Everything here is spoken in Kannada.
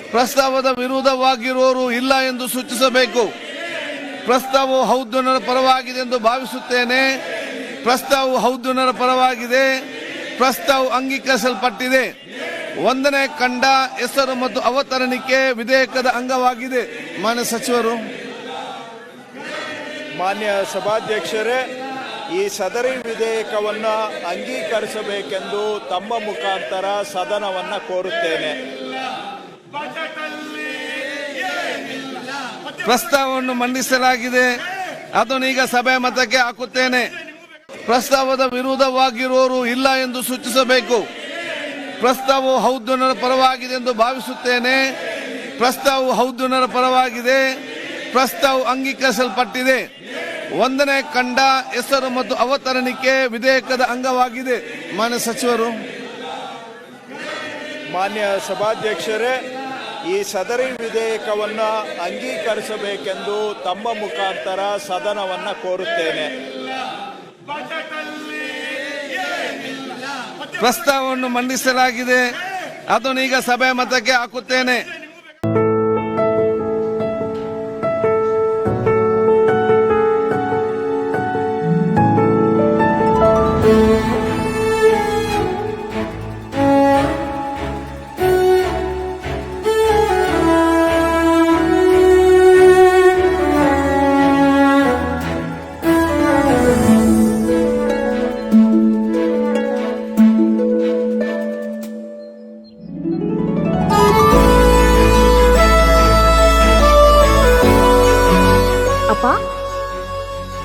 ಪ್ರಸ್ತಾವದ ವಿರೋಧವಾಗಿರುವವರು ಇಲ್ಲ ಎಂದು ಸೂಚಿಸಬೇಕು. ಪ್ರಸ್ತಾವವು ಹೌದ್ಯನರ ಪರವಾಗಿದೆ ಎಂದು ಭಾವಿಸುತ್ತೇನೆ. ಪ್ರಸ್ತಾವವು ಹೌದ್ಯನರ ಪರವಾಗಿದೆ. ಪ್ರಸ್ತಾವ ಅಂಗೀಕರಿಸಲ್ಪಟ್ಟಿದೆ. ಒಂದನೇ ಕಂಡ ಹೆಸರು ಮತ್ತು ಅವತರಣಿಕೆ ವಿಧೇಯಕದ ಅಂಗವಾಗಿದೆ. ಮಾನ್ಯ ಸಚಿವರು. ಮಾನ್ಯ ಸಭಾಧ್ಯಕ್ಷರೇ, ಈ ಸದರಿ ವಿಧೇಯಕವನ್ನು ಅಂಗೀಕರಿಸಬೇಕೆಂದು ತಮ್ಮ ಮುಖಾಂತರ ಸದನವನ್ನು ಕೋರುತ್ತೇನೆ. ಪ್ರಸ್ತಾವವನ್ನು ಮಂಡಿಸಲಾಗಿದೆ. ಅದನ್ನು ಅದನ್ನೀಗ ಸಭೆ ಮತಕ್ಕೆ ಹಾಕುತ್ತೇನೆ. ಪ್ರಸ್ತಾವದ ವಿರೋಧವಾಗಿರುವವರು ಇಲ್ಲ ಎಂದು ಸೂಚಿಸಬೇಕು. ಪ್ರಸ್ತಾವವು ಹೌದ್ಯನರ ಪರವಾಗಿದೆ ಎಂದು ಭಾವಿಸುತ್ತೇನೆ. ಪ್ರಸ್ತಾವವು ಹೌದ್ಯನರ ಪರವಾಗಿದೆ. ಪ್ರಸ್ತಾವ ಅಂಗೀಕರಿಸಲ್ಪಟ್ಟಿದೆ. ಒಂದನೇ ಕಂಡ ಹೆಸರು ಮತ್ತು ಅವತರಣಿಕೆ ವಿಧೇಯಕದ ಅಂಗವಾಗಿದೆ. ಮಾನ್ಯ ಸಚಿವರು. ಮಾನ್ಯ ಸಭಾಧ್ಯಕ್ಷರೇ ಈ ಸದರಿ ವಿಧೇಯಕವನ್ನು ಅಂಗೀಕರಿಸಬೇಕೆಂದು ತಮ್ಮ ಮುಖಾಂತರ ಸದನವನ್ನು ಕೋರುತ್ತೇನೆ. ಪ್ರಸ್ತಾವವನ್ನು ಮಂಡಿಸಲಾಗಿದೆ. ಅದನ್ನೀಗ ಸಭೆ ಮತಕ್ಕೆ ಹಾಕುತ್ತೇನೆ.